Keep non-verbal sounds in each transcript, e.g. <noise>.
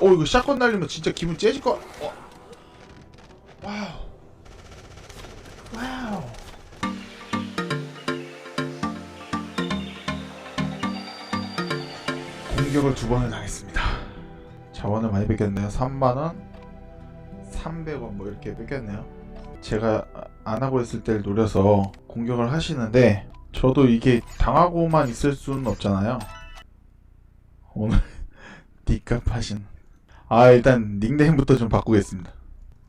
어 이거 샷건 날리면 진짜 기분 째질 거. 어. 와우. 와우. 공격을 두 번을 당했습니다. 자원을 많이 뺏겼네요. 3만 원, 300원 뭐 이렇게 뺏겼네요. 제가 안 하고 있을 때를 노려서 공격을 하시는데 저도 이게 당하고만 있을 수는 없잖아요. 오늘 <laughs> 니값 하신 아 일단 닉네임부터 좀 바꾸겠습니다.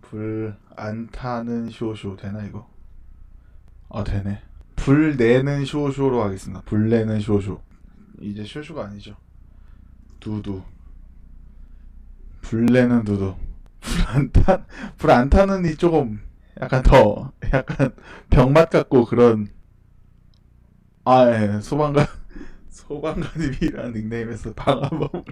불 안 타는 쇼쇼 되나 이거? 아 되네. 불 내는 쇼쇼로 하겠습니다. 불 내는 쇼쇼. 이제 쇼쇼가 아니죠. 두두. 불 내는 두두. 불안 타, 불안 타는 이 조금 약간 더 약간 병맛 같고 그런 아 예, 소방관 <laughs> 소방관님이라는 닉네임에서 방화범으로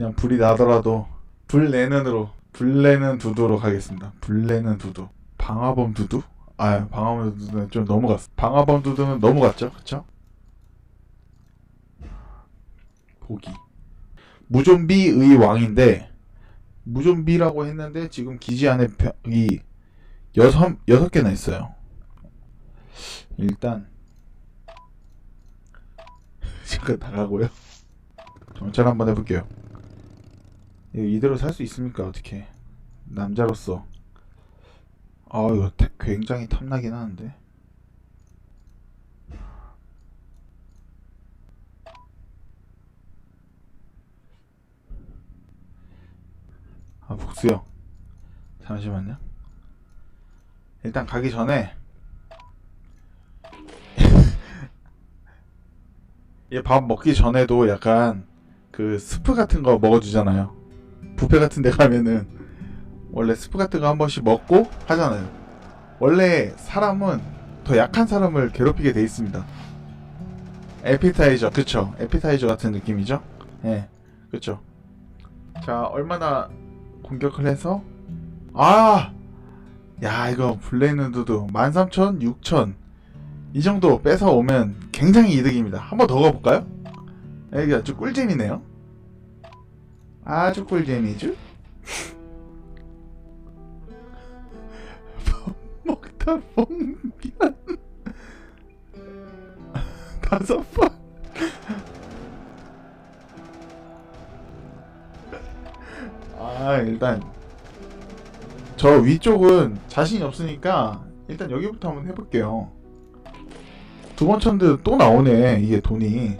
그냥 불이 나더라도 불 내는으로 불 내는 두두로 가겠습니다. 불 내는 두두. 방화범 두두? 아 방화범 두두는 좀 넘어갔어. 방화범 두두는 넘어갔죠, 그쵸? 보기. 무좀비의 왕인데 무좀비라고 했는데 지금 기지 안에 벽이 여섯 여섯 개나 있어요. 일단 <laughs> 지금 나가고요. 정찰 한번 해볼게요. 이거 이대로 살 수 있습니까? 어떻게? 남자로서 아 이거 태- 굉장히 탐나긴 하는데. 아 복수형 잠시만요. 일단 가기 전에 얘 <laughs> 밥 먹기 전에도 약간 그 스프 같은 거 먹어주잖아요. 뷔페 같은 데 가면은 원래 스프 같은 거 한 번씩 먹고 하잖아요. 원래 사람은 더 약한 사람을 괴롭히게 돼 있습니다. 에피타이저, 그쵸? 에피타이저 같은 느낌이죠? 예, 그쵸? 자, 얼마나 공격을 해서 아! 야, 이거 블레이는 두두 13,000, 6,000. 이 정도 뺏어 오면 굉장히 이득입니다. 한 번 더 가볼까요? 여기 아주 꿀잼이네요. 아주 꿀잼이죠? 밥 먹다 봉미안 다섯 번. 아 일단 저 위쪽은 자신이 없으니까 일단 여기부터 한번 해볼게요. 두 번 쳤는데 또 나오네 이게 돈이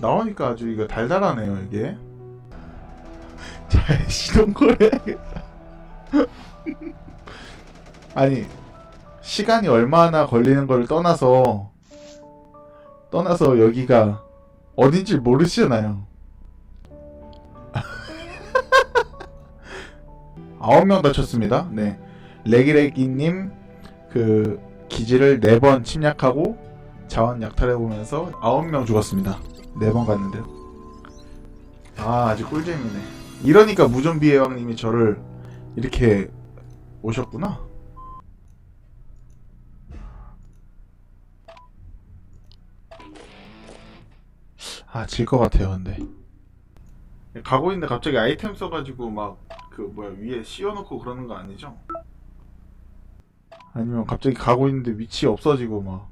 나오니까 아주 이거 달달하네요 이게 잘 걸어야겠다 아니 시간이 얼마나 걸리는 걸 떠나서 떠나서 여기가 어딘지 모르시잖아요 <laughs> 아홉 명 다쳤습니다 네 레기레기님 그 기지를 네 번 침략하고 자원 약탈해 보면서 아홉 명 죽었습니다. 네 번 갔는데요. 아 아주 꿀잼이네. 이러니까 무좀비 예왕님이 저를 이렇게 오셨구나. 아 질 것 같아요 근데. 가고 있는데 갑자기 아이템 써가지고 막 그 뭐야 위에 씌워놓고 그러는 거 아니죠? 아니면 갑자기 가고 있는데 위치 없어지고 막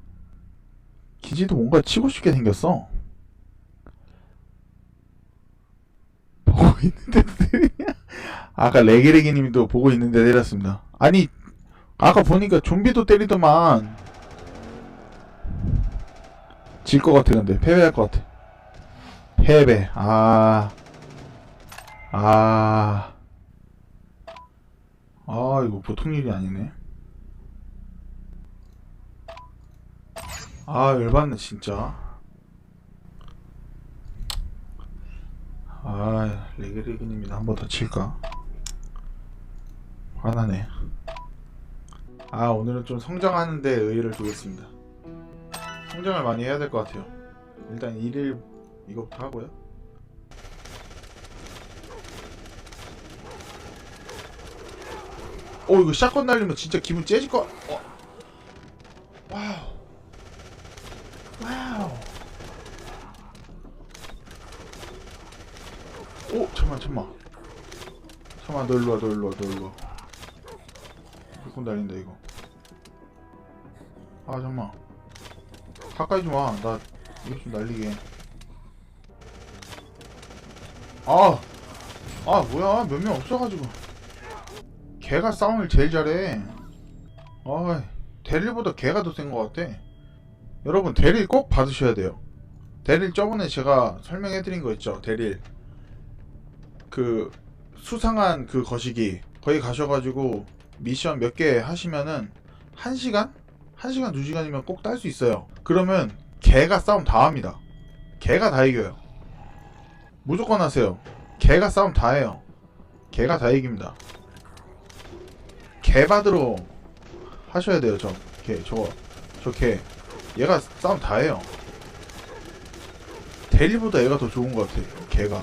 기지도 뭔가 치고 싶게 생겼어. 보고 있는데? 아까 레기레기님도 보고 있는데 때렸습니다. 아니 아까 보니까 좀비도 때리더만 질 것 같아 근데 패배할 것 같아. 패배. 아. 아. 아, 이거 보통 일이 아니네. 아 열받네 진짜 아 레게레기님이 한번 더 칠까? 화나네. 아 오늘은 좀 성장하는데 의의를 두겠습니다. 성장을 많이 해야 될 것 같아요. 일단 일일 이거부터 하고요. 어 이거 샷건 날리면 진짜 기분 째질 거 어. 와우 와우. 오 잠만 잠만. 잠만 너 일로와 너 일로와 너 일로와. 무조건 달린다 이거. 아 잠만. 가까이 좀와나 이거 좀 날리게. 아, 아 뭐야? 몇 명 없어가지고. 걔가 싸움을 제일 잘해. 아 데릴보다 걔가 더 센 것 같아. 여러분 데릴 꼭 받으셔야 돼요. 데릴 저번에 제가 설명해드린 거 있죠? 데릴 그 수상한 그 거시기 거기 가셔가지고 미션 몇 개 하시면은 한 시간? 한 시간 두 시간이면 꼭 딸 수 있어요. 그러면 걔가 싸움 다 합니다. 걔가 다 이겨요. 무조건 하세요. 걔가 싸움 다 해요. 걔가 다 이깁니다. 개 받으러 하셔야 돼요 저걔 저거 저걔 얘가 싸움 다 해요. 대리보다 얘가 더 좋은 것 같아 걔가